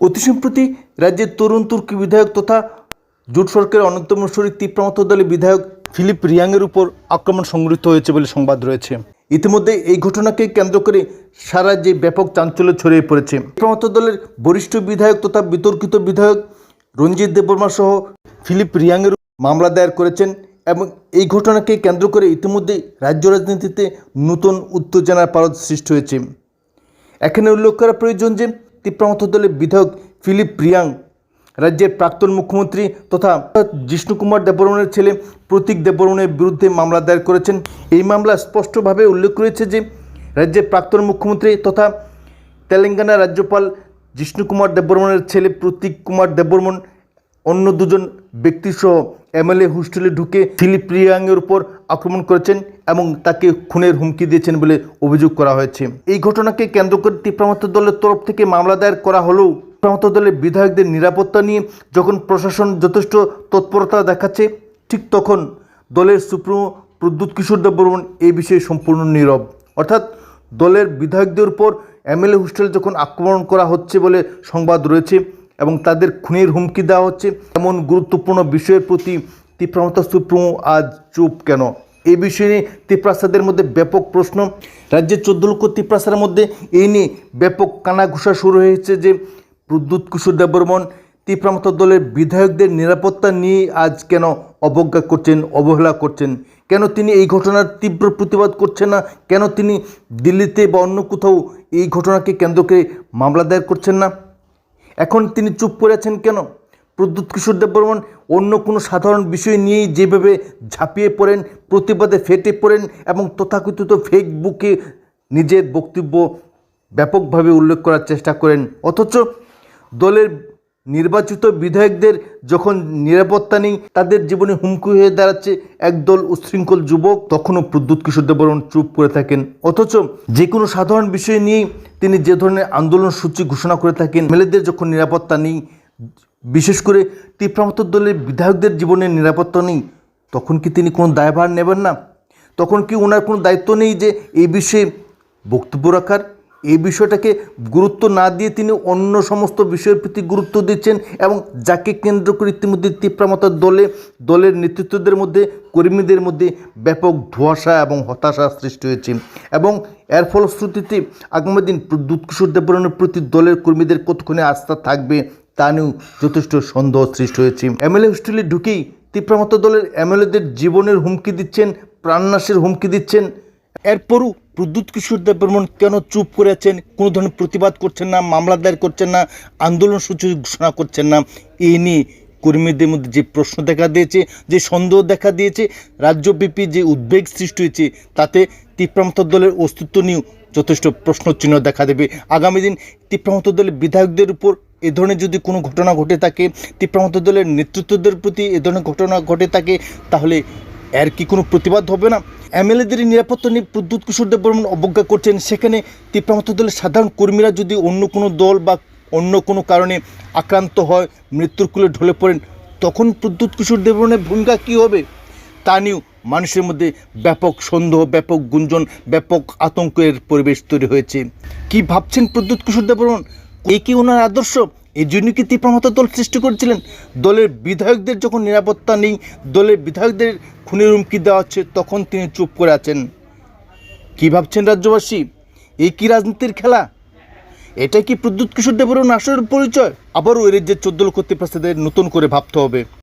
অতি সম্প্রতি রাজ্যের তরুণ তুর্কি বিধায়ক তথা জোট সরকারের অন্যতম শরিক তীব্রমত দলের বিধায়ক ফিলিপ রিয়াংয়ের উপর আক্রমণ সংগৃহীত হয়েছে বলে সংবাদ রয়েছে। ইতিমধ্যে এই ঘটনাকে কেন্দ্র করে সারা রাজ্যে ব্যাপক চাঞ্চল্য ছড়িয়ে পড়েছে। তীব্রমত দলের বরিষ্ঠ বিধায়ক তথা বিতর্কিত বিধায়ক রঞ্জিত দেববর্মা সহ ফিলিপ রিয়াংয়ের মামলা দায়ের করেছেন এবং এই ঘটনাকে কেন্দ্র করে ইতিমধ্যেই রাজ্য রাজনীতিতে নতুন উত্তেজনার পারদ সৃষ্টি হয়েছে। এখানে উল্লেখ করা প্রয়োজন যে তীব্রমত দলের বিধায়ক ফিলিপ প্রিয়াং রাজ্যের প্রাক্তন মুখ্যমন্ত্রী তথা জিষ্ণু কুমার দেববর্মনের ছেলে প্রতীক দেববর্মনের বিরুদ্ধে মামলা দায়ের করেছেন। এই মামলা স্পষ্টভাবে উল্লেখ রয়েছে যে, রাজ্যের প্রাক্তন মুখ্যমন্ত্রী তথা তেলেঙ্গানা রাজ্যপাল জিষ্ণু কুমার দেববর্মনের ছেলে প্রতীক কুমার দেববর্মন, অন্য দুজন ব্যক্তিসহ এমএলএ হোস্টেলে ঢুকে ফিলিপ রিয়াংয়ের উপর আক্রমণ করেছেন এবং তাকে খুনের হুমকি দিয়েছেন বলে অভিযোগ করা হয়েছে। এই ঘটনাকে কেন্দ্র করে তীব্রমত দলের তরফ থেকে মামলা দায়ের করা হলেও তীব্রমত দলের বিধায়কদের নিরাপত্তা নিয়ে যখন প্রশাসন যথেষ্ট তৎপরতা দেখাচ্ছে, ঠিক তখন দলের সুপ্রিমো প্রদ্যুৎ কিশোর দেববর্মন এই বিষয়ে সম্পূর্ণ নীরব। অর্থাৎ দলের বিধায়কদের উপর এমএলএ হোস্টেল যখন আক্রমণ করা হচ্ছে বলে সংবাদ রয়েছে এবং তাদের খুনের হুমকি দেওয়া হচ্ছে, এমন গুরুত্বপূর্ণ বিষয়ের প্রতি তীব্রমতা সুপ্রিমো আজ চুপ কেন? এ বিষয়ে নিয়ে তীব্রাসাদের মধ্যে ব্যাপক প্রশ্ন। রাজ্যের চোদ্দ লক্ষ তীব্রাসার মধ্যে এই নিয়ে ব্যাপক কানাঘুষা শুরু হয়েছে যে প্রদ্যুৎ কিশোর দেববর্মন তীব্রামত দলের বিধায়কদের নিরাপত্তা নিয়ে আজ কেন অবজ্ঞা করছেন, অবহেলা করছেন? কেন তিনি এই ঘটনার তীব্র প্রতিবাদ করছেন না? কেন তিনি দিল্লিতে বা অন্য কোথাও এই ঘটনাকে কেন্দ্র করে মামলা দায়ের করছেন না? এখন তিনি চুপ করে আছেন কেন? প্রদ্যুৎ কিশোর দেববর্মন অন্য কোনো সাধারণ বিষয় নিয়েই যেভাবে ঝাঁপিয়ে পড়েন, প্রতিবাদে ফেটে পড়েন এবং তথাকথিত ফেসবুকে নিজের বক্তব্য ব্যাপকভাবে উল্লেখ করার চেষ্টা করেন। অথচ দলের নির্বাচিত বিধায়কদের যখন নিরাপত্তা নেই, তাদের জীবনে হুমকি হয়ে দাঁড়াচ্ছে একদল উচ্ছৃঙ্খল যুবক। তখনও প্রদ্যুৎ কিশোর দেববর্মন চুপ করে থাকেন। অথচ যে কোনো সাধারণ বিষয় নিয়েই তিনি যে ধরনের আন্দোলন সূচি ঘোষণা করে থাকেন। মেলেদের যখন নিরাপত্তা নেই বিশেষ করে তীব্রমত দলের বিধায়কদের জীবনের নিরাপত্তা নেই। তখন কি তিনি কোনো দায়ভার নেবেন না? তখন কি ওনার কোনো দায়িত্ব নেই যে এই বিষয়ে বক্তব্য রাখার? এই বিষয়টাকে গুরুত্ব না দিয়ে তিনি অন্য সমস্ত বিষয়ের প্রতি গুরুত্ব দিচ্ছেন এবং যাকে কেন্দ্র করে ইতিমধ্যে তীব্রামতার দলে, দলের নেতৃত্বদের মধ্যে, কর্মীদের মধ্যে ব্যাপক ধোঁয়াশা এবং হতাশা সৃষ্টি হয়েছে এবং এর ফলশ্রুতিতে আগামী দিন প্রদ্যুৎ কিশোর দেববর্মনের প্রতি দলের কর্মীদের কতক্ষণে আস্থা থাকবে তা নিয়েও যথেষ্ট সন্দেহ সৃষ্টি হয়েছে। এমএলএ হোস্টেলে ঢুকেই তীব্রমত দলের এমএলএদের জীবনের হুমকি দিচ্ছেন, প্রাণনাশের হুমকি দিচ্ছেন। এরপরও প্রদ্যুৎ কিশোর দেববর্মন কেন চুপ করে আছেন কোনো ধরনের প্রতিবাদ করছেন না, মামলা দায়ের করছেন না, আন্দোলন সূচি ঘোষণা করছেন না? এই নিয়ে কর্মীদের মধ্যে যে প্রশ্ন দেখা দিয়েছে, যে সন্দেহ দেখা দিয়েছে রাজ্যব্যাপী যে উদ্বেগ সৃষ্টি হয়েছে, তাতে তীব্রমত দলের অস্তিত্ব নিয়েও যথেষ্ট প্রশ্নচিহ্ন দেখা দেবে। আগামী দিন তীব্রমত দলের বিধায়কদের উপর এ ধরনের যদি কোনো ঘটনা ঘটে থাকে তীব্রমত দলের নেতৃত্বদের প্রতি এ ধরনের ঘটনা ঘটে থাকে, তাহলে এর কি কোনো প্রতিবাদ হবে না? এমএলএদের নিরাপত্তা নিয়ে প্রদ্যুৎ কিশোর দেববর্মন অবজ্ঞা করছেন। সেখানে তীব্রমত দলের সাধারণ কর্মীরা যদি অন্য কোনো দল বা অন্য কোনো কারণে আক্রান্ত হয়, মৃত্যুর কুলে ঢলে পড়েন, তখন প্রদ্যুৎ কিশোর দেববর্মনের ভূমিকা কী হবে? তা নিয়েও মানুষের মধ্যে ব্যাপক সন্দেহ, ব্যাপক গুঞ্জন, ব্যাপক আতঙ্কের পরিবেশ তৈরি হয়েছে। কি ভাবছেন প্রদ্যুৎ কিশোর দেববর্মন এই কি ওনার আদর্শ? এই জন্য কি তীব্রমত দল সৃষ্টি করেছিলেন? দলের বিধায়কদের যখন নিরাপত্তা নেই, দলের বিধায়কদের খুনের হুমকি দেওয়া হচ্ছে, তখন তিনি চুপ করে আছেন। কি ভাবছেন রাজ্যবাসী? এই কি রাজনীতির খেলা? এটা কি প্রদ্যুৎ কিশোর দেবের আসল পরিচয়? আবারও এর যে চোদ্দ লক্ষ তীব্রাসাদের নতুন করে ভাবতে হবে।